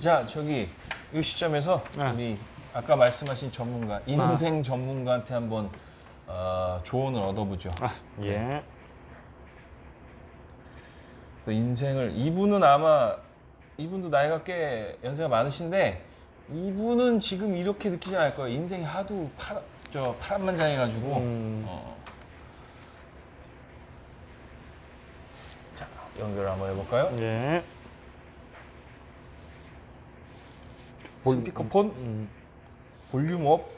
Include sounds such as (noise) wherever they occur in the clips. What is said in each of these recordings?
자 저기 이 시점에서 네. 우리 아까 말씀하신 전문가 인생 전문가한테 한번 어, 조언을 얻어보죠. 아, 예. 또 인생을 이분은 아마 이분도 나이가 꽤 연세가 많으신데 이분은 지금 이렇게 느끼지 않을 거예요. 인생이 하도 파, 저 파란만장해가지고 음. 어. 자 연결 한번 해볼까요? 예. 스피커폰 음. 볼륨 업.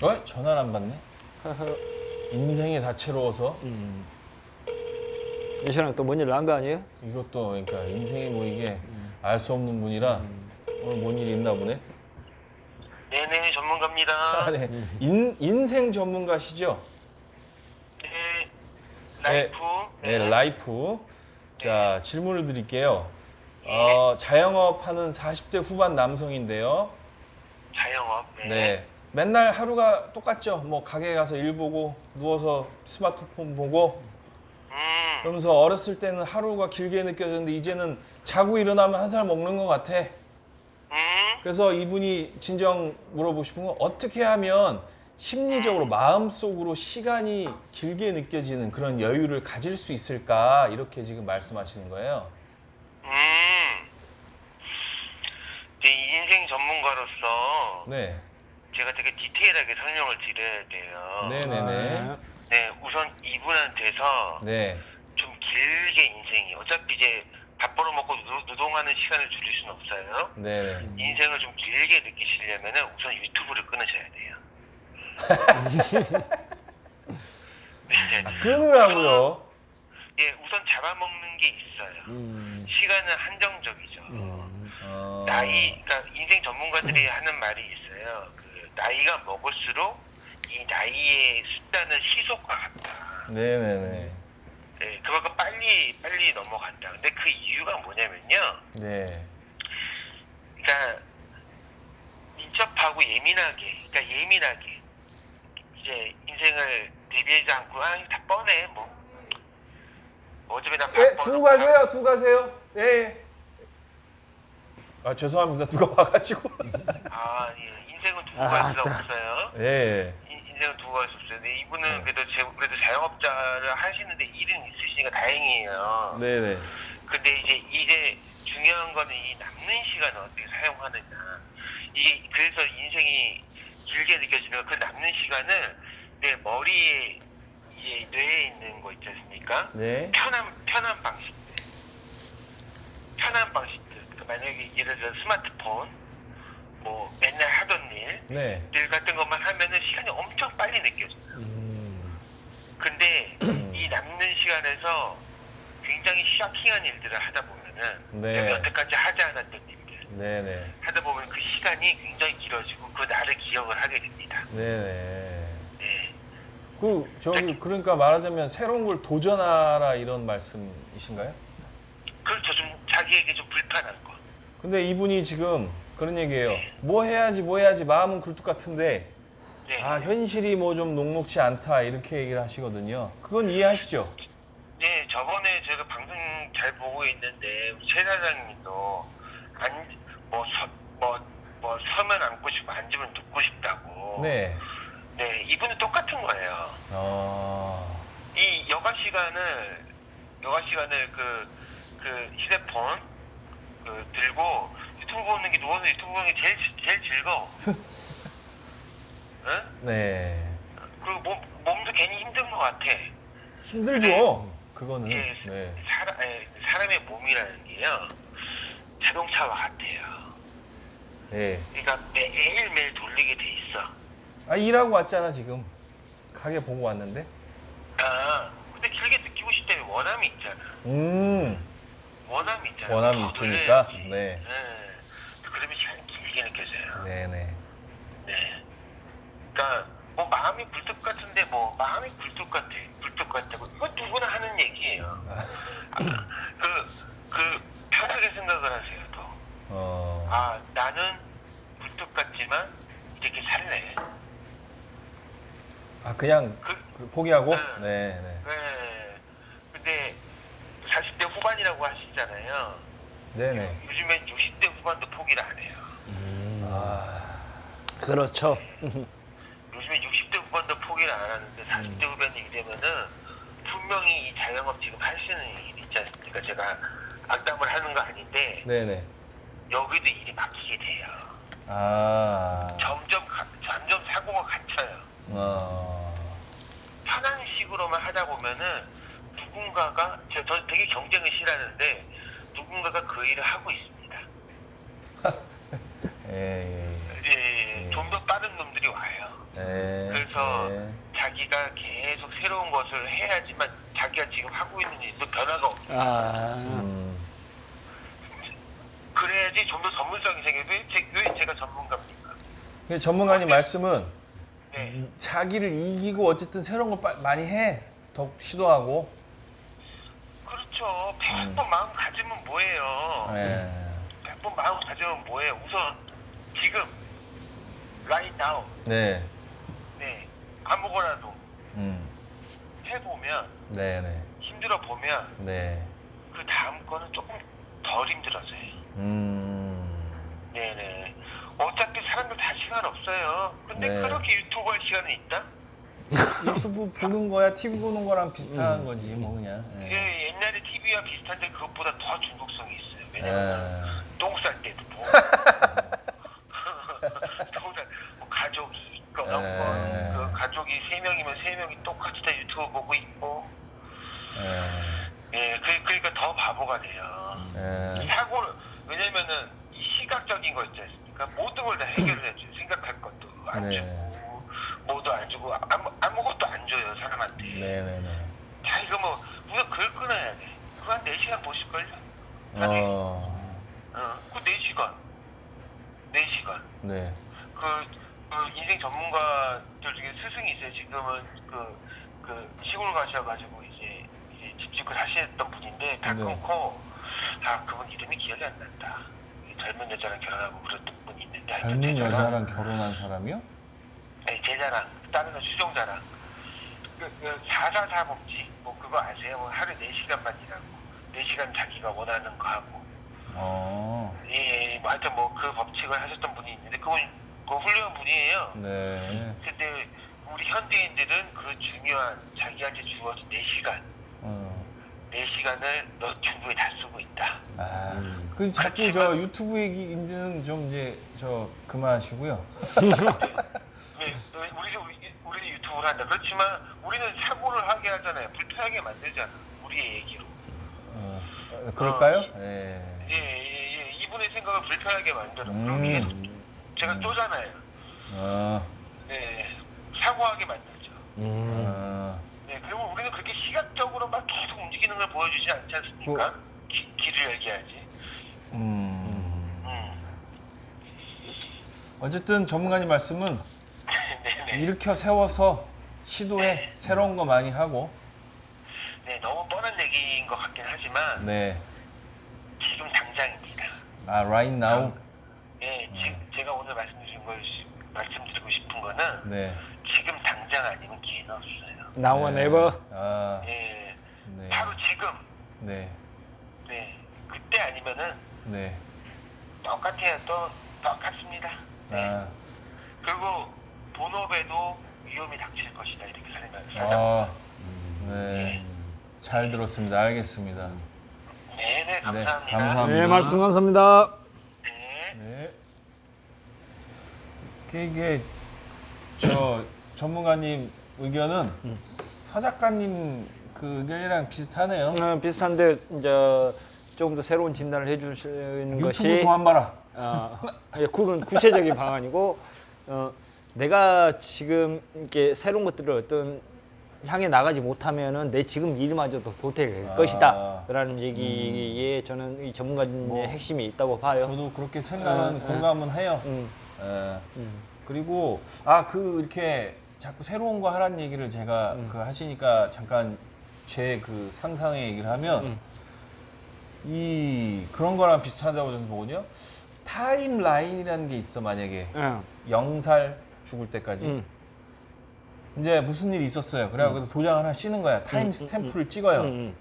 어? 전화를 안 받네? (laughs) 인생이 다채로워서 음. 이 사람 또 뭔 일난거 아니에요? 이것도 그러니까 인생이 뭐 이게 알 수 없는 분이라 오늘 뭔 일이 있나 보네. 네네 전문가입니다. (laughs) 아, 네. 인, 인생 전문가시죠? 네 라이프. 네, 라이프. 자, 질문을 드릴게요. 어, 자영업 하는 40대 후반 남성인데요. 자영업. 네. 네. 맨날 하루가 똑같죠. 뭐 가게 가서 일 보고 누워서 스마트폰 보고 음. 그러면서 어렸을 때는 하루가 길게 느껴졌는데 이제는 자고 일어나면 한 살 먹는 것 같아. 음. 그래서 이분이 진정 물어보고 싶은 건 어떻게 하면 심리적으로 마음속으로 시간이 길게 느껴지는 그런 여유를 가질 수 있을까 이렇게 지금 말씀하시는 거예요. 음. 네, 인생 전문가로서 네, 제가 되게 디테일하게 설명을 드려야 돼요. 네네네, 네, 우선 이분한테서 네, 좀 길게 인생이 어차피 이제 밥 벌어먹고 노- 노동하는 시간을 줄일 수는 없어요. 네네. 인생을 좀 길게 느끼시려면은 우선 유튜브를 끊으셔야 돼요. 네. 끊으라고요. 예, 우선 잡아먹는 게 있어요. 음. 시간은 한정적이죠. 음. 어, 나이, 그러니까 인생 전문가들이 하는 말이 있어요. 그 나이가 먹을수록 이 나이의 숫자는 시속과 같다. 네네네, 네, 그만큼 빨리 빨리 넘어간다. 근데 그 이유가 뭐냐면요. 네, 그러니까 민첩하고 예민하게, 그러니까 예민하게 이제 인생을 대비하지 않고 아, 이거 다 뻔해 뭐. 어차피 나 네, 바빠. 두고 가세요, 두고 가세요. 네. 아 죄송합니다, 누가 와가지고. 아, 예. 인생은 두고 아, 갈 수가 따. 없어요. 네, 인- 인생은 두고 갈 수 없어요. 근데 이분은 그래도 제, 그래도 자영업자를 하시는데 일은 있으시니까 다행이에요. 네네, 근데 이제 이제 중요한 거는 이 남는 시간을 어떻게 사용하느냐. 이게 그래서 인생이 길게 느껴지는 그 남는 시간을 내 머리에 이제 뇌에 있는 거 있지 않습니까? 네, 편한 편한 방식들. 편한 방식들. 그 만약에 예를 들어 스마트폰, 뭐 맨날 하던 일, 네. 일 같은 것만 하면은 시간이 엄청 빨리 느껴져요. 음. 근데 이 남는 시간에서 굉장히 쇼킹한 일들을 하다 보면은 네. 내가 여태까지 하지 않았던 일들 네네, 하다 보면 그 시간이 굉장히 길어지고 그 나를 기억을 하게 됩니다. 네네. 네. 그 저기 그러니까 말하자면 새로운 걸 도전하라 이런 말씀이신가요? 그렇죠. 좀 자기에게 좀 불편한 거. 근데 이분이 지금 그런 얘기예요. 뭐 해야지 뭐 해야지 마음은 굴뚝 같은데 네. 아 현실이 뭐 좀 녹록지 않다 이렇게 얘기를 하시거든요. 그건 이해하시죠? 네, 저번에 제가 방송 잘 보고 있는데 우리 최 사장님도 안뭐 뭐, 뭐 서면 앉고 싶고 앉으면 눕고 싶다고. 네. 네, 이분은 똑같은 거예요. 어. 이 여가 시간을 여가 시간을 그, 그 휴대폰 그 들고 유튜브 보는 게 누워서 유튜브 보는 게 제일 제일 즐거워. (laughs) 응? 네. 그리고 몸 몸도 괜히 힘든 것 같아. 힘들죠. 그거는. 이게 네. 사람 에, 사람의 몸이라는 게요 자동차와 같아요. 네. 그러니까 매일 매일 돌리게 돼 있어. 아 일하고 왔잖아 지금. 가게 보고 왔는데. 아 근데 길게 느끼고 싶다면 원함이 있잖아. 음. 원함이 있잖아. 원함이 더 있으니까. 돌려야지. 네. 네. 그러면 시간이 길게 느껴져요. 네네. 네. 그러니까 뭐 마음이 굴뚝 같은데 뭐 마음이 굴뚝 같아, 굴뚝 같다고 이거 누구나 하는 얘기예요. 그, 그 편하게 생각을 하세요. 더. 어. 아 나는 굴뚝 같지만 이렇게 살래. 아 그냥 그, 그 포기하고. 네. 네, 네. 네. 근데 40대 후반이라고 하시잖아요. 네, 네. 요즘엔 60대 후반도 포기를 안 해요. 아. 그렇죠. 요즘에 60대 후반도 포기를 안 하는데 40대 후반이 이러면은 분명히 이 자영업 지금 하시는 일 있지 않습니까? 제가 악담을 하는 거 아닌데 네, 네. 여기도 일이 막히게 돼요. 아. 점점 가- 점점 사고가 갇혀요. 어. 편한 식으로만 하다 보면은 누군가가 저, 저 되게 경쟁을 싫어하는데 누군가가 그 일을 하고 있습니다. (laughs) 예, 예, 좀 더 빠른 놈들이 와요. 예. 예. 그래서 예. 자기가 계속 새로운 것을 해야지만 자기가 지금 하고 있는 일도 변화가 없. 아, 음. 그래야지 좀 더 전문성이 생겨요. 왜, 제, 왜 제가 전문가입니까? 근데 전문가님 말씀은 네. 자기를 이기고 어쨌든 새로운 걸 빠- 많이 해. 더 시도하고. 그렇죠. 100번 마음 가지면 뭐예요? 예. 100번 마음 가지면 뭐예요? 우선 지금 right now 네. 네 아무거나도 음. 해보면 네, 네. 힘들어 보면 네. 그 다음 거는 조금 덜 힘들어져요. 음. 네네. 어차피 사람들 다 시간 없어요. 근데 네. 그렇게 유튜브 할 시간은 있다? (laughs) 유튜브 보는 거야, TV 보는 거랑 비슷한 거지, 뭐 그냥. 예. 예, 옛날에 TV와 비슷한데 그것보다 더 중독성이 있어요. 왜냐면 예. 똥 쌀 때도 보고 (laughs) 똥쌀 뭐 가족이 있건 에. 없건 그 가족이 세 명이면 세 명이 똑같이 다 유튜브 보고 있고 예. 예, 그, 그러니까 더 바보가 돼요. 예. 사고를 왜냐면은 이 시각적인 거 있지 않습니까? 모든 걸 다 해결을 해줘요. 생각할 것도 안 네. 주고 뭐도 안 주고 아무, 아무것도 안 줘요 사람한테. 네, 네, 네. 자 이거 뭐 우선 글 끊어야 돼. 그거 한 4시간 보실걸요? 하루에. 어. 어, 그 4시간. 4시간. 네. 그, 그 인생 전문가들 중에 스승이 있어요. 지금은 그, 그 시골 가셔가지고 이제, 이제 집 짓고 사시던 분인데 다 네. 끊고 아 그분 이름이 기억이 안 난다. 이 젊은 여자랑 결혼하고 그랬던 분이 있는데 하여튼 젊은 제자랑, 여자랑 결혼한 사람이요? 네, 제자랑 다른 건 수종자랑 그, 그444 법칙 뭐 그거 아세요? 뭐 하루에 4시간만 일하고 4시간 자기가 원하는 거 하고 어. 예, 뭐 하여튼 뭐 그 법칙을 하셨던 분이 있는데 그분 그 훌륭한 분이에요. 네. 근데 우리 현대인들은 그 중요한 자기한테 주어진 4시간, 어. 4시간을 너튜브에 다 쓰고 있다. 아, 그 자꾸 저 유튜브 얘기는 좀 이제 저 그만하시고요. 왜, 왜 우리도 우리- 우리는 유튜브를 한다. 그렇지만 우리는 사고를 하게 하잖아요. 불편하게 만들잖아. 우리의 얘기로. 어, 그럴까요? 어, 예. 예, 예, 예. 이분의 생각을 불편하게 만들어. 그럼 음. 제가 쪼잖아요. 어, 네, 사고하게 만들죠. 음. 어, 네, 그리고 우리는 그렇게 시각적으로 막 계속 움직이는 걸 보여주지 않지 않습니까? 뭐. 기, 길을 열게야지. 음. 음. 어쨌든 전문가님 말씀은 네네. (laughs) 일으켜 세워서 시도해 새로운 거 많이 하고. 네, 너무 뻔한 얘기인 것 같긴 하지만 네. 지금 당장입니다. 아, right now. 네, 지, 제가 오늘 말씀드린 걸 시- 말씀드리고 싶은 거는 네. 지금 당장 아니면 기회는 없어요. Now or 네. never. 아, 네, 네. 바로 지금. 네. 네, 그때 아니면은 네. 똑같아요. 또 똑같습니다. 네. 아, 그리고 본업에도 위험이 닥칠 것이다 이렇게 살면 아, 네. 잘 들었습니다. 알겠습니다. 네네 감사합니다. 네, 감사합니다. 네, 말씀 감사합니다. 네. 네. 이게, 저 전문가님 의견은 서 작가님 그 의견이랑 비슷하네요. 어, 비슷한데 이제 조금 더 새로운 진단을 해주시는 유튜브 것이 그만 봐라. 어, 예, 그건 구체적인 방안이고 어, 내가 지금 이렇게 새로운 것들을 어떤 향해 나가지 못하면은 내 지금 일마저도 도태될 아. 것이다라는 얘기에 저는 이 전문가의 뭐, 핵심이 있다고 봐요. 저도 그렇게 생각은 어, 공감은 해요. 음, 예. 음. 그리고 아 그 이렇게 자꾸 새로운 거 하라는 얘기를 제가 음. 그 하시니까 잠깐 제 그 상상의 얘기를 하면 음. 이 그런 거랑 비슷하다고 저는 보거든요. 타임 라인이라는 게 있어 만약에 응. 영살 죽을 때까지 음. 이제 무슨 일이 있었어요. 그래갖고 도장 하나 씌는 거야. 타임 음, 스탬프를 찍어요. 음.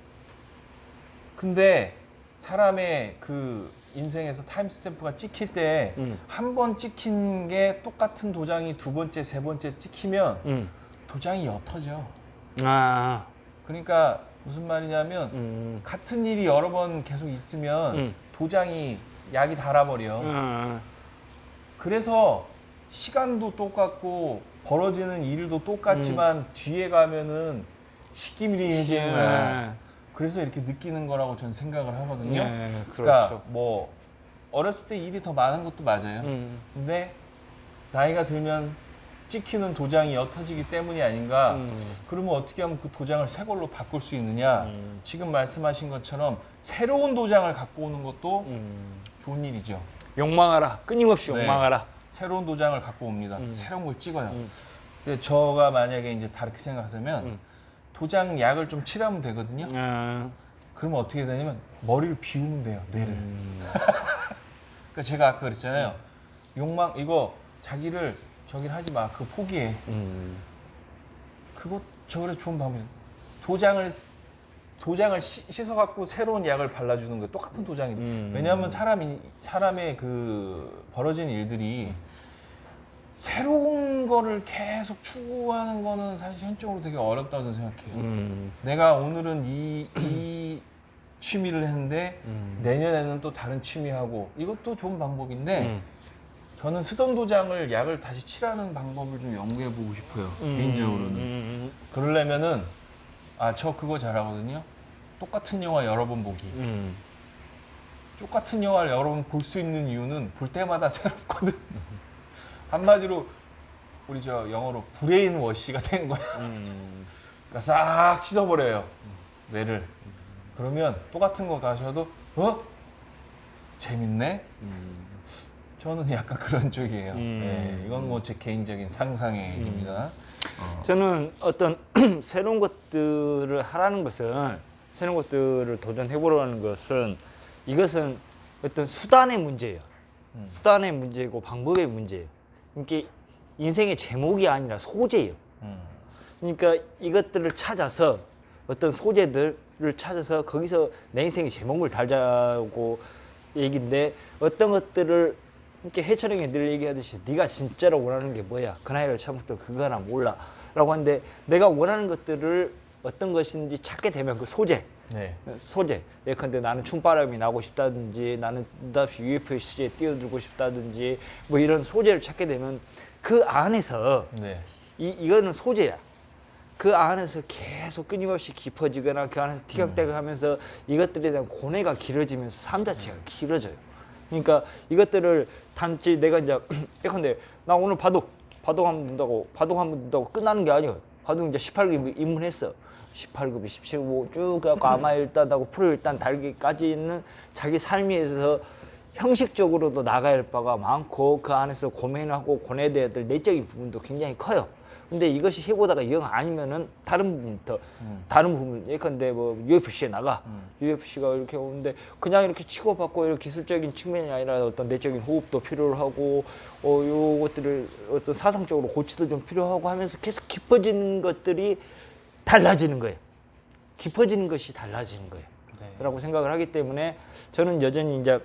근데 사람의 그 인생에서 타임 스탬프가 찍힐 때한 음. 번 찍힌 게 똑같은 도장이 두 번째, 세 번째 찍히면 음. 도장이 옅어져. 아. 그러니까 무슨 말이냐면 음. 같은 일이 여러 번 계속 있으면 음. 도장이 약이 달아버려. 음. 그래서 시간도 똑같고 벌어지는 일도 똑같지만 뒤에 가면은 희기미리해지는 거야. 그래서 이렇게 느끼는 거라고 저는 생각을 하거든요. 네, 그러니까 그렇죠. 뭐 어렸을 때 일이 더 많은 것도 맞아요. 음. 근데 나이가 들면 찍히는 도장이 옅어지기 때문이 아닌가. 음. 그러면 어떻게 하면 그 도장을 새 걸로 바꿀 수 있느냐? 음. 지금 말씀하신 것처럼 새로운 도장을 갖고 오는 것도 음. 좋은 일이죠. 욕망하라. 끊임없이 네. 욕망하라. 새로운 도장을 갖고 옵니다. 음. 새로운 걸 찍어요. 음. 근데 저가 만약에 이제 다르게 생각하면 음. 도장 약을 좀 칠하면 되거든요. 음. 그러면 어떻게 되냐면 머리를 비우면 돼요. 뇌를. 음. (laughs) 그러니까 제가 아까 그랬잖아요. 욕망 이거 자기를 저길 하지 마. 그거 포기해. 음. 그거 저그래 좋은 방법이에요. 도장을 쓰- 도장을 씻- 씻어갖고 새로운 약을 발라주는 거 똑같은 도장이. 음. 왜냐하면 사람이 사람의 그 벌어지는 일들이 새로운 거를 계속 추구하는 거는 사실 현적으로 되게 어렵다고 생각해요. 음. 내가 오늘은 이, 이 취미를 했는데 음. 내년에는 또 다른 취미 하고 이것도 좋은 방법인데 음. 저는 쓰던 도장을 약을 다시 칠하는 방법을 좀 연구해 보고 싶어요. 개인적으로는. 음. 그러려면은 아 저 그거 잘하거든요. 똑같은 영화 여러 번 보기. 음. 똑같은 영화를 여러 번 볼 수 있는 이유는 볼 때마다 (laughs) 새롭거든. 한마디로 우리 저 영어로 브레인 워시가 된 거야. 음. 그러니까 싹 씻어버려요. 뇌를. 그러면 똑같은 거 가셔도 어? 재밌네? 음. 저는 약간 그런 쪽이에요. 음. 네, 이건 뭐 제 개인적인 상상의 얘기입니다. 저는 어떤 (clears throat) 새로운 것들을 하라는 것은 새로운 것들을 도전해 보라는 것은 이것은 어떤 수단의 문제예요. 음. 수단의 문제고 방법의 문제예요. 그러니까 인생의 제목이 아니라 소재예요. 음. 그러니까 이것들을 찾아서 어떤 소재들을 찾아서 거기서 내 인생의 제목을 달자고 얘기인데 어떤 것들을 이렇게 해철형이 늘 얘기하듯이 네가 진짜로 원하는 게 뭐야 그 나이를 처음부터 그거나 몰라 라고 하는데 내가 원하는 것들을 어떤 것인지 찾게 되면 그 소재 네. 소재 예컨대 나는 춤바람이 나고 싶다든지 나는 UFC에 뛰어들고 싶다든지 뭐 이런 소재를 찾게 되면 그 안에서 네. 이, 이거는 소재야. 그 안에서 계속 끊임없이 깊어지거나 그 안에서 티격태격 하면서 이것들에 대한 고뇌가 길어지면서 삶 자체가 길어져요. 그러니까 이것들을 단지 내가 이제 (clears throat) 예컨대 나 오늘 바둑 바둑 한번 둔다고 바둑 한번 둔다고 끝나는 게 아니에요. 바둑 이제 18급 입문했어. 18급이 17급 쭉 해갖고 아마 일단하고 프로 일단 달기까지는 자기 삶에 있어서 형식적으로도 나가야 할 바가 많고 그 안에서 고민하고 고뇌돼야 될 내적인 부분도 굉장히 커요. 근데 이것이 해보다가 영 아니면은 다른 부분부터 다른 부분 예컨대 뭐 UFC에 나가 UFC가 이렇게 오는데 그냥 이렇게 치고받고 이런 기술적인 측면이 아니라 어떤 내적인 호흡도 필요로 하고 어 요것들을 어떤 사상적으로 고치도 좀 필요하고 하면서 계속 깊어지는 것들이 달라지는 거예요. 깊어지는 것이 달라지는 거예요. 네. 라고 생각을 하기 때문에 저는 여전히 이제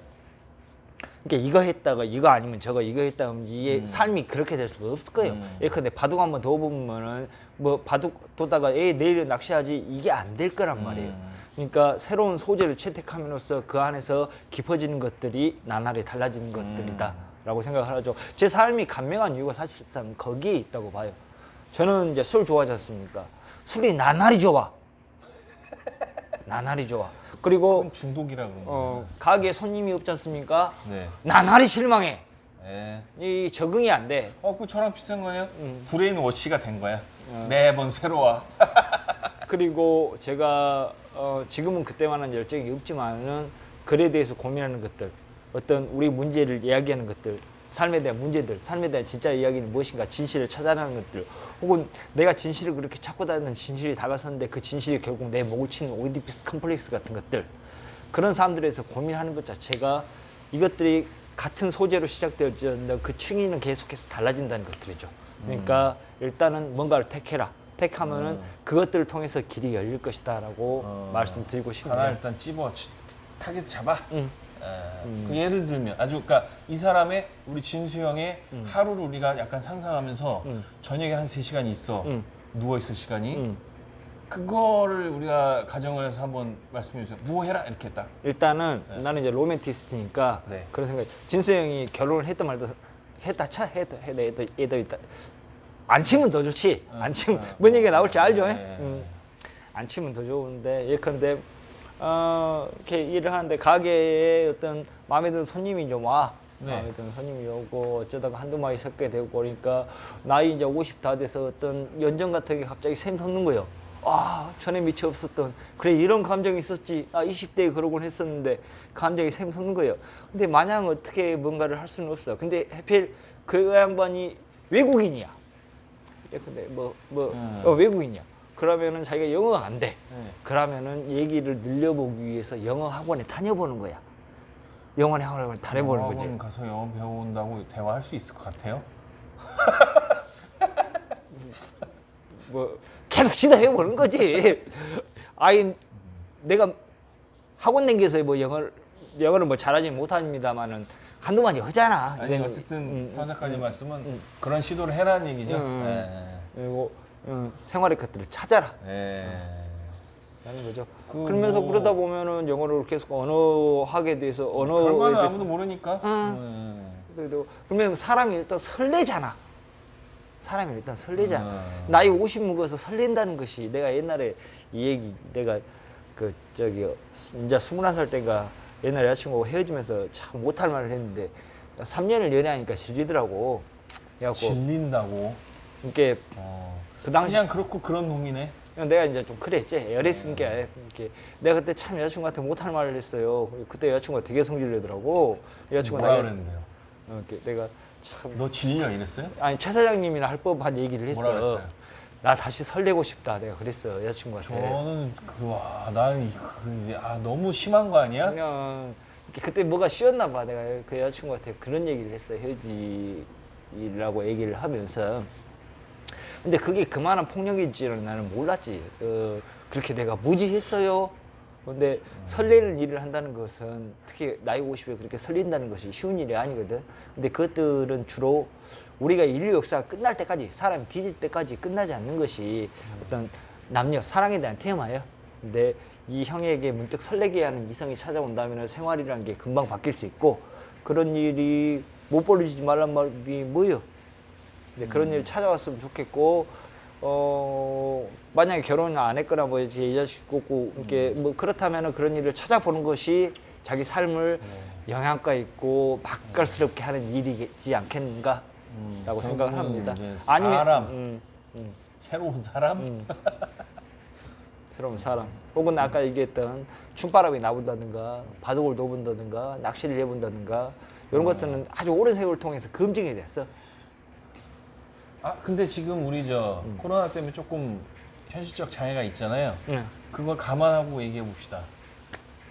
그러니까 이거 했다가 이거 아니면 저거 이거 했다 하면 이게 삶이 그렇게 될 수가 없을 거예요. 음. 예컨대 바둑 한번 더 보면은 뭐 바둑 도다가 에 내일 낚시하지 이게 안 될 거란 말이에요. 음. 그러니까 새로운 소재를 채택함으로써 그 안에서 깊어지는 것들이 나날이 달라지는 것들이다라고 생각을 하죠. 제 삶이 감명한 이유가 사실상 거기에 있다고 봐요. 저는 이제 술 좋아하지 않습니까? 술이 나날이 좋아. (laughs) 나날이 좋아. 그리고 중독이라 그런 거. 어, 가게에 손님이 없지 않습니까? 네. 나날이 실망해. 네. 이 적응이 안 돼. 어, 그 저랑 비슷한 거예요? 음. 브레인 워시가 된 거야. 어. 매번 새로워. (laughs) 그리고 제가 어, 지금은 그때만한 열정이 없지만은 글에 대해서 고민하는 것들, 어떤 우리 문제를 이야기하는 것들, 삶에 대한 문제들, 삶에 대한 진짜 이야기는 무엇인가 진실을 찾아내는 것들, 혹은 내가 진실을 그렇게 찾고 다니는 진실이 다가섰는데 그 진실이 결국 내 목을 치는 오이디피스 컴플렉스 같은 것들, 그런 사람들에서 고민하는 것 자체가 이것들이 같은 소재로 시작되었는데 그 층위는 계속해서 달라진다는 것들이죠. 그러니까 일단은 뭔가를 택해라. 택하면은 그것들을 통해서 길이 열릴 것이다라고 어. 말씀드리고 하나 싶네요. 일단 찝어 치- 타겟 잡아. 응. 에, 그 예를 들면 아주 그러니까 이 사람의 우리 진수 형의 하루를 우리가 약간 상상하면서 음. 저녁에 한 3시간 있어. 음. 누워 있을 시간이 음. 그거를 우리가 가정을 해서 한번 말씀해 주세요. 뭐 해라 이렇게 딱. 일단은 나는 이제 로맨티스트니까 네. 그런 생각. 진수 형이 결혼을 했다 말다 했다 차 했다 했다 했다 했다 했다. 안 치면 더 좋지. 안 치면 뭔 얘기가 나올지 알죠? 네. 음. 안 치면 더 좋은데 예컨대 어, 이렇게 일을 하는데 가게에 어떤 마음에 드는 손님이 좀 와. 네. 마음에 드는 손님이 오고 어쩌다가 한두 마리 섞게 되고 그러니까 나이 이제 50 다 돼서 어떤 연정 같은 게 갑자기 샘 솟는 거예요. 아, 전에 미처 없었던 그래 이런 감정이 있었지. 아, 20대에 그러곤 했었는데 감정이 샘 솟는 거예요. 근데 마냥 어떻게 뭔가를 할 수는 없어. 근데 하필 그 양반이 외국인이야. 예, 근데 뭐, 뭐, 음. 어, 외국인이야. 그러면은 자기가 영어가 안 돼. 네. 그러면은 얘기를 늘려보기 위해서 영어 학원에 다녀보는 거야. 영어 학원에 다녀보는 거지. 학원 가서 영어 배운다고 대화할 수 있을 것 같아요. (laughs) 뭐 계속 시도해보는 거지. 아이 내가 학원 댕겨서 뭐 영어를 영어를 뭐 잘하지 못합니다만은 한두 마디 하잖아. 아니. 어쨌든 음, 서 작가님 말씀은 그런 시도를 해라는 얘기죠. 음. 네. 그리고 음, 생활의 것들을 찾아라. 네. 라는 거죠. 그 그러면서 뭐- 그러다 보면은 영어를 계속 언어학에 대해서 언어에 결과는 대해서 아무도 모르니까. 응. 음. 그래도 그러면 사람이 일단 설레잖아. 사람이 일단 설레잖아. 음. 나이 50 먹어서 설렌다는 것이 내가 옛날에 이 얘기 내가 그 저기 이제 21살 때가 옛날 여자친구하고 헤어지면서 참 못할 말을 했는데 3년을 연애하니까 질리더라고. 그래갖고 질린다고. 이렇게 어. 그 당시 그냥 그렇고 그런 놈이네. 내가 이제 좀 그랬지. 열했으니까 이렇게 내가 그때 참 여자친구한테 못할 말을 했어요. 그때 여자친구가 되게 성질 내더라고. 여자친구가 뭐라 그랬는데요? 어, 이렇게 내가 참 너 질려 이랬어요? 아니 최 사장님이나 할 법한 얘기를 했어. 뭐라 그랬어요? 나 다시 설레고 싶다. 내가 그랬어 여자친구한테. 저는 그와 나는 이- 그 이제 아 너무 심한 거 아니야? 그냥 그때 뭐가 쉬었나 봐. 내가 그 여자친구한테 그런 얘기를 했어. 헤어지라고 얘기를 하면서. 근데 그게 그만한 폭력인지는 나는 몰랐지. 어, 그렇게 내가 무지했어요. 근데 설레는 일을 한다는 것은 특히 나이 50에 그렇게 설렌다는 것이 쉬운 일이 아니거든. 근데 그것들은 주로 우리가 인류 역사가 끝날 때까지 사람이 뒤질 때까지 끝나지 않는 것이 어떤 남녀 사랑에 대한 테마예요. 근데 이 형에게 문득 설레게 하는 이성이 찾아온다면 생활이라는 게 금방 바뀔 수 있고 그런 일이 못 벌어지지 말란 말이 뭐예요? 근데 그런 일 찾아왔으면 좋겠고 어 만약에 결혼을 안 했거나 뭐 이렇게 여자친구 없고 이렇게 뭐 그렇다면은 그런 일을 찾아보는 것이 자기 삶을 영향가 있고 맛깔스럽게 하는 일이지 않겠는가라고 음, 생각을 합니다. 이제 사람. 음, 음, 새로운 사람? 음. (laughs) 새로운 사람 혹은 아까 얘기했던 춤바람이 나본다든가 바둑을 놓본다든가 낚시를 해본다든가 이런 것들은 아주 오랜 세월을 통해서 검증이 됐어. 아 근데 지금 우리 저 코로나 때문에 조금 현실적 장애가 있잖아요. 응. 그걸 감안하고 얘기해 봅시다.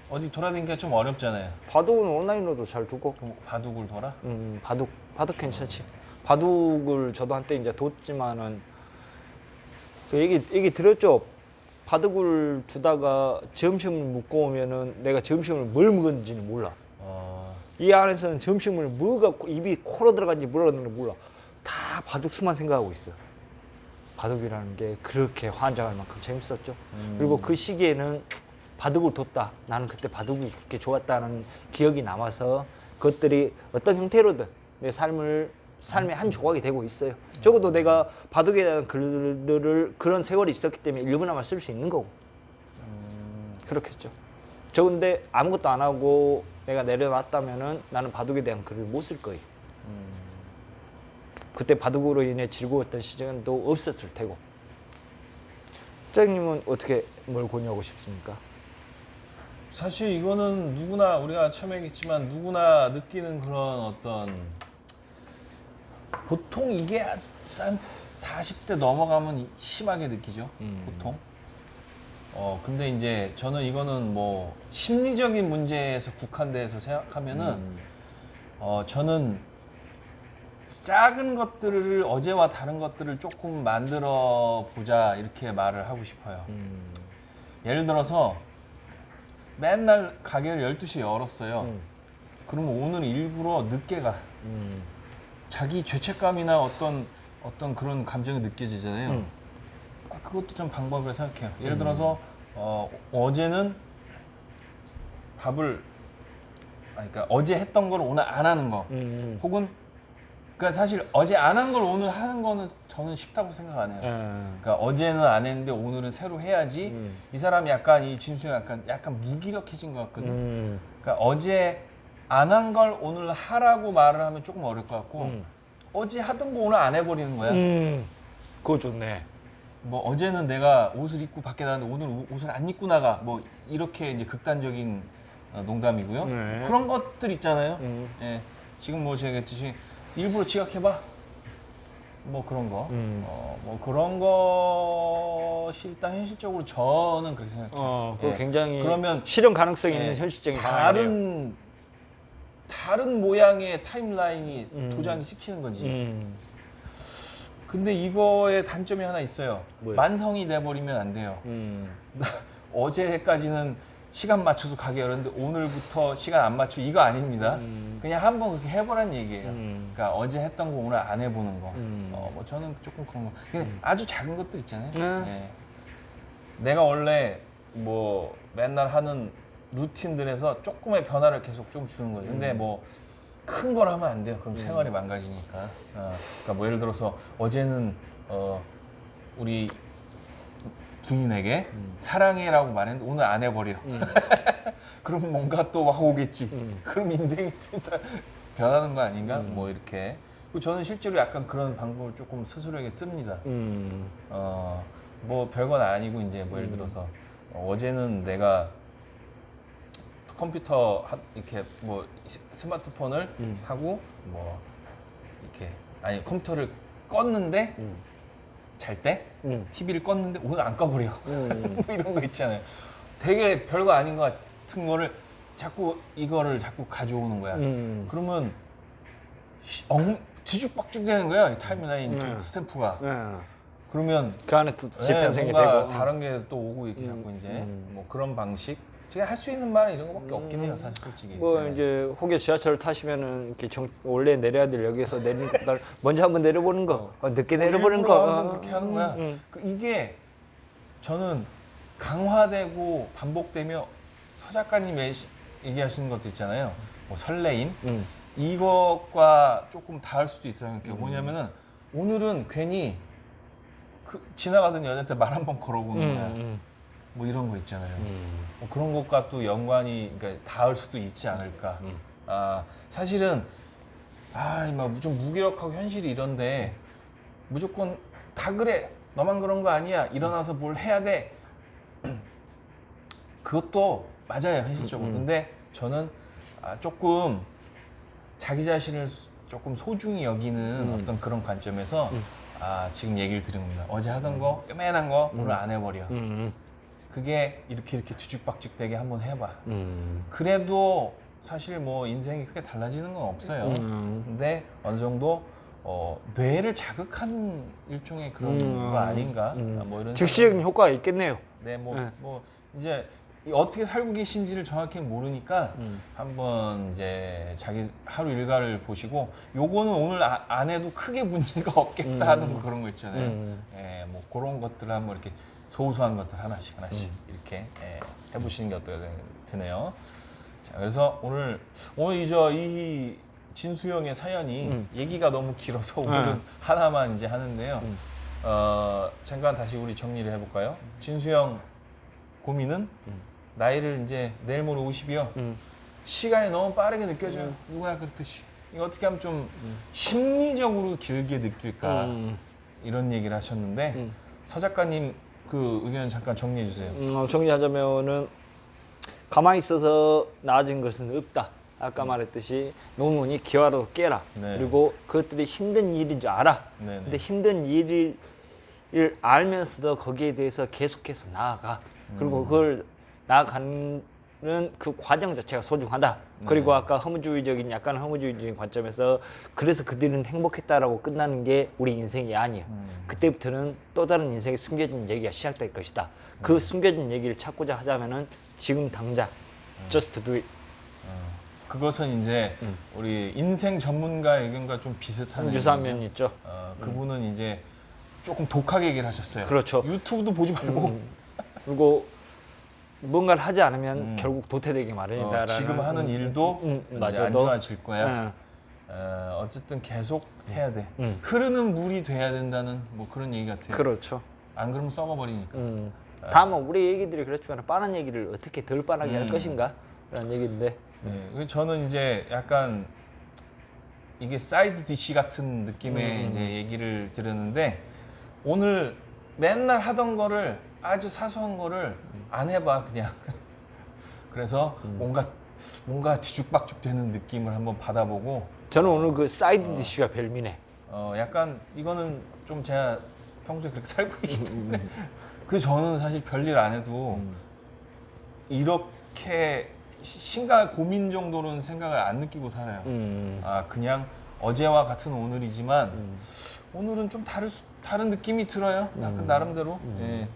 어디 돌아다니기가 좀 어렵잖아요. 바둑은 온라인으로도 잘 두고 그럼 바둑을 돌아? 음, 바둑, 바둑 괜찮지. 바둑을 저도 한때 이제 뒀지만은 그 얘기 얘기 들었죠. 바둑을 두다가 점심을 먹고 오면은 내가 점심을 뭘 먹었는지는 몰라. 어, 이 안에서는 점심을 뭐가 코- 입이 코로 들어간지 몰랐는지 몰라. 다 바둑 수만 생각하고 있어. 바둑이라는 게 그렇게 환장할 만큼 재밌었죠. 그리고 그 시기에는 바둑을 뒀다. 나는 그때 바둑이 그렇게 좋았다는 기억이 남아서 그것들이 어떤 형태로든 내 삶을 삶의 한 조각이 되고 있어요. 적어도 내가 바둑에 대한 글들을 그런 세월이 있었기 때문에 일부나마 쓸 수 있는 거고. 그렇겠죠. 저 근데 아무것도 안 하고 내가 내려놨다면은 나는 바둑에 대한 글을 못 쓸 거예요. 그때 바둑으로 인해 즐거웠던 시간도 없었을 테고. 장님은 어떻게 뭘 권유하고 싶습니까? 사실 이거는 누구나 우리가 처음에 얘기했지만 누구나 느끼는 그런 어떤 보통 이게 한 40대 넘어가면 이- 심하게 느끼죠. 음. 보통. 어 근데 이제 저는 이거는 뭐 심리적인 문제에서 국한돼서 생각하면은 음. 어 저는 작은 것들을 어제와 다른 것들을 조금 만들어 보자 이렇게 말을 하고 싶어요. 음. 예를 들어서 맨날 가게를 12시에 열었어요. 음. 그러면 오늘 일부러 늦게 가. 음. 자기 죄책감이나 어떤 어떤 그런 감정이 느껴지잖아요. 음. 아, 그것도 좀 방법을 생각해요. 예를 들어서 어, 어제는 밥을 아니, 그러니까 어제 했던 걸 오늘 안 하는 거, 음. 혹은 그러니까 사실 어제 안 한 걸 오늘 하는 거는 저는 쉽다고 생각 안 해요. 음. 그러니까 어제는 안 했는데 오늘은 새로 해야지. 음. 이 사람이 약간 이 진수가 약간 약간 무기력해진 것 같거든. 음. 그러니까 어제 안 한 걸 오늘 하라고 말을 하면 조금 어려울 것 같고 음. 어제 하던 거 오늘 안 해버리는 거야. 음. 그거 좋네. 뭐 어제는 내가 옷을 입고 밖에 나갔는데 오늘 우- 옷을 안 입고 나가. 뭐 이렇게 이제 극단적인 어, 농담이고요. 네. 그런 것들 있잖아요. 음. 예, 지금 뭐 제가 했듯이 일부러 지각해봐. 뭐 그런 거. 음. 어, 뭐 그런 것이 일단 현실적으로 저는 그렇게 생각해요. 어, 그거 예. 굉장히 그러면 실현 가능성이 예, 있는 현실적인 상황이네요. 다른 다른 모양의 타임라인이 음. 도장이 찍히는 거지. 음. 근데 이거의 단점이 하나 있어요. 뭐요? 만성이 돼버리면 안 돼요. 음. (laughs) 어제까지는 시간 맞춰서 가게 열었는데 오늘부터 시간 안 맞춰 이거 아닙니다. 음. 그냥 한번 그렇게 해보란 얘기예요. 음. 그러니까 어제 했던 거 오늘 안 해보는 거. 음. 어, 뭐 저는 조금 그런 거. 근데 아주 작은 것들 있잖아요. 네. 예. 내가 원래 뭐 맨날 하는 루틴들에서 조금의 변화를 계속 좀 주는 거죠. 음. 근데 뭐 큰 걸 하면 안 돼요. 그럼 생활이 망가지니까. 어, 그러니까 뭐 예를 들어서 어제는 어, 우리 부인에게 음. 사랑해라고 말했는데 오늘 안 해버려. (laughs) 그럼 뭔가 또막 오겠지. 음. 그럼 인생이 (laughs) 다 변하는 거 아닌가? 음. 뭐 이렇게. 그리고 저는 실제로 약간 그런 방법을 조금 스스로에게 씁니다. 음. 어, 뭐 별건 아니고 이제 뭐 예를 들어서 어, 어제는 내가 컴퓨터 하- 이렇게 뭐 시- 스마트폰을 음. 하고 뭐 이렇게 아니 컴퓨터를 껐는데 음. 잘때 음. TV를 껐는데 오늘 안 꺼버려. 음. (laughs) 뭐 이런 거 있잖아요. 되게 별거 아닌 것 같은 거를 자꾸 이거를 자꾸 가져오는 거야. 음. 그러면 시- 엉, 뒤죽박죽 되는 거야. 이 타임라인 음. 스탬프가. 네. 그러면 그 안에 또 네, 재편생이 뭔가 되고. 다른 게 또 오고 이렇게 음, 자꾸 이제 음. 뭐 그런 방식. 제가 할 수 있는 말은 이런 거밖에 없긴 해요, 사실 솔직히. 뭐 네. 이제 혹여 지하철을 타시면은 이렇게 정, 원래 내려야 될 역에서 내리는 것보다 먼저 한번 내려보는 거, 어, 늦게 내려보는 일부러 거. 한번 그렇게 하는 거야. 음, 그 이게 저는 강화되고 반복되며 서 작가님 얘기- 얘기하시는 것도 있잖아요. 뭐 설레임 음. 이것과 조금 닿을 수도 있어요. 그게 뭐냐면은 오늘은 괜히 그 지나가던 여자한테 말 한 번 걸어보는 음, 거야. 음, 뭐 이런 거 있잖아요. 음. 뭐 그런 것과 또 연관이 그러니까 닿을 수도 있지 않을까. 음. 아 사실은 아막좀 무기력하고 현실이 이런데 무조건 다 그래 너만 그런 거 아니야 일어나서 뭘 해야 돼. (clears throat) 그것도 맞아요 현실적으로. 음, 음. 근데 저는 아, 조금 자기 자신을 수- 조금 소중히 여기는 음. 어떤 그런 관점에서 음. 아 지금 얘기를 드린 겁니다. 어제 하던 거 요만한 거 오늘 안 해버려. 음. 그게 이렇게 이렇게 뒤죽박죽 되게 한번 해봐. 음. 그래도 사실 뭐 인생이 크게 달라지는 건 없어요. 음. 근데 어느 정도 어, 뇌를 자극한 일종의 그런 음. 거 아닌가? 음. 아, 뭐 이런 즉시적인 효과가 있겠네요. 네, 뭐, 네. 뭐 이제 이 어떻게 살고 계신지를 정확히 모르니까 음. 한번 이제 자기 하루 일과를 보시고 요거는 오늘 아- 안 해도 크게 문제가 없겠다 하는 거 그런 거 있잖아요. 음. 예, 뭐 그런 것들을 한번 이렇게 소소한 것들 하나씩 하나씩 음. 이렇게 예, 해보시는 게 어떨까 드네요. 자, 그래서 오늘 오늘 이저 이 진수영의 사연이 음. 얘기가 너무 길어서 오늘은 네. 하나만 이제 하는데요. 음. 어, 잠깐 다시 우리 정리를 해볼까요? 진수영 고민은 음. 나이를 이제 내일 모레 50이요. 음. 시간이 너무 빠르게 느껴져요. 누구나 그렇듯이. 이거 어떻게 하면 좀 심리적으로 길게 느낄까 음. 이런 얘기를 하셨는데 음. 서 작가님 그 의견 잠깐 정리해 주세요. 음, 어, 정리하자면은 가만히 있어서 나아진 것은 없다. 아까 말했듯이 노문이 기와라도 깨라. 네. 그리고 그것들이 힘든 일인 줄 알아. 네, 네. 근데 힘든 일을 알면서도 거기에 대해서 계속해서 나아가. 음. 그리고 그걸 나아가는 그 과정 자체가 소중하다. 네. 그리고 아까 허무주의적인 약간 허무주의적인 관점에서 그래서 그들은 행복했다라고 끝나는 게 우리 인생이 아니에요. 음. 그때부터는 또 다른 인생의 숨겨진 얘기가 시작될 것이다. 그 숨겨진 얘기를 찾고자 하자면은 지금 당장 just do it. 그것은 이제 우리 인생 전문가 의견과 좀 비슷한 유사한. 면이 있죠. 어, 그분은 이제 조금 독하게 얘기를 하셨어요. 그렇죠. 유튜브도 보지 말고 음. 그리고 뭔가를 하지 않으면 음. 결국 도태되기 어, 마련이다라는 지금 하는 일도 음, 이제 맞아. 안 너- 좋아질 거야. 응. 어, 어쨌든 계속 해야 돼. 음. 흐르는 물이 돼야 된다는 뭐 그런 얘기 같아요. 그렇죠. 안 그러면 썩어버리니까. 음. 다만 우리 얘기들이 그렇지만 빠른 얘기를 어떻게 덜 빠르게 할 음. 것인가? 라는 얘기인데 네, 그래서 저는 이제 약간 이게 사이드 디시 같은 느낌의 음. 이제 얘기를 들었는데 오늘 맨날 하던 거를 아주 사소한 거를 안 해봐 그냥. (laughs) 그래서 음. 뭔가 뭔가 뒤죽박죽 되는 느낌을 한번 받아보고 저는 오늘 그 사이드 디쉬가 별미네. 어 약간 이거는 좀 제가 평소에 그렇게 (laughs) 살고 있기 때문에 그 저는 사실 별일 안 해도 이렇게 시- 심각 고민 정도로는 생각을 안 느끼고 살아요. 음. 아 그냥 어제와 같은 오늘이지만 음. 오늘은 좀 다를 수, 다른 느낌이 들어요. 약간 음. 나름대로. 예.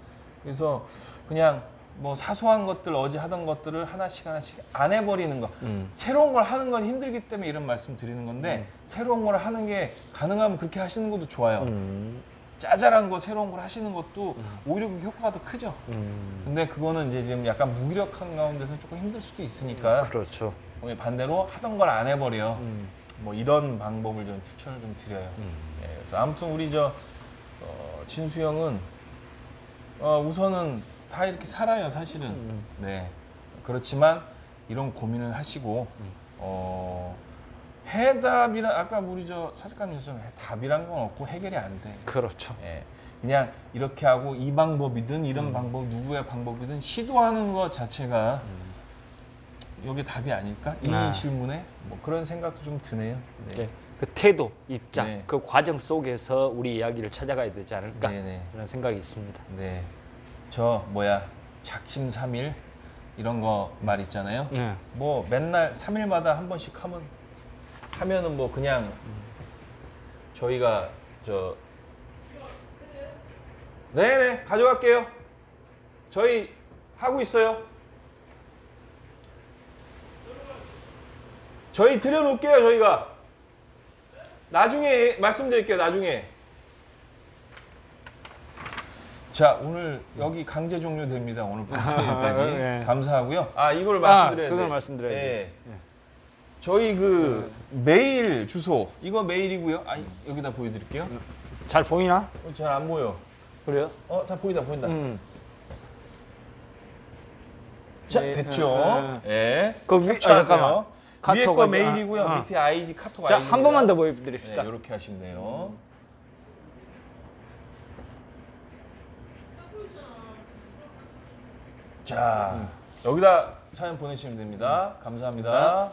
그래서 그냥 뭐 사소한 것들 어제 하던 것들을 하나씩 하나씩 안 해버리는 거. 음. 새로운 걸 하는 건 힘들기 때문에 이런 말씀 드리는 건데 새로운 걸 하는 게 가능하면 그렇게 하시는 것도 좋아요. 음. 짜잘한 거 새로운 걸 하시는 것도 오히려 그 효과가 더 크죠. 음. 근데 그거는 이제 지금 약간 무기력한 가운데서 조금 힘들 수도 있으니까 그렇죠. 반대로 하던 걸 안 해버려. 음. 뭐 이런 방법을 좀 추천을 좀 드려요. 예, 그래서 아무튼 우리 저 어, 진수 형은 어, 우선은 다 이렇게 살아요, 사실은. 음. 네. 그렇지만 이런 고민을 하시고 어, 해답이라 아까 우리 저 사직가님께서 답이란 건 없고 해결이 안 돼. 그렇죠. 예. 그냥 이렇게 하고 이 방법이든 음. 이런 방법 누구의 방법이든 시도하는 것 자체가 여기 답이 아닐까? 이 음. 아. 질문에 뭐 그런 생각도 좀 드네요. 네. 네. 그 태도, 입장, 네. 그 과정 속에서 우리 이야기를 찾아가야 되지 않을까? 네 네. 그런 생각이 있습니다. 네. 저 뭐야 작심 삼일 이런 거 말 있잖아요. 네. 뭐 맨날 3일마다 한 번씩 하면 하면은 뭐 그냥 저희가 저 네네 가져갈게요. 저희 하고 있어요. 저희 들여놓을게요 저희가 나중에 말씀드릴게요 나중에 자 오늘 여기 강제 종료됩니다 오늘부터 여기까지 네. 감사하고요 아 이걸 아, 말씀드려야 그걸 돼 말씀드려야지. 예. 저희 그 메일 주소 이거 메일이고요 아 여기다 보여드릴게요 잘 보이나? 잘 안 보여 그래요? 어 다 보인다 보인다 음. 자 네, 됐죠 네, 예그 위- 아, 잠깐만. 위에 카톡 거 아니- 메일이고요 아, 아. 밑에 아이디 카톡 자, 아이디 한 번만 더 보여드립시다. 네, 이렇게 하시면 돼요. 자, 여기다 사연 보내시면 됩니다. 감사합니다.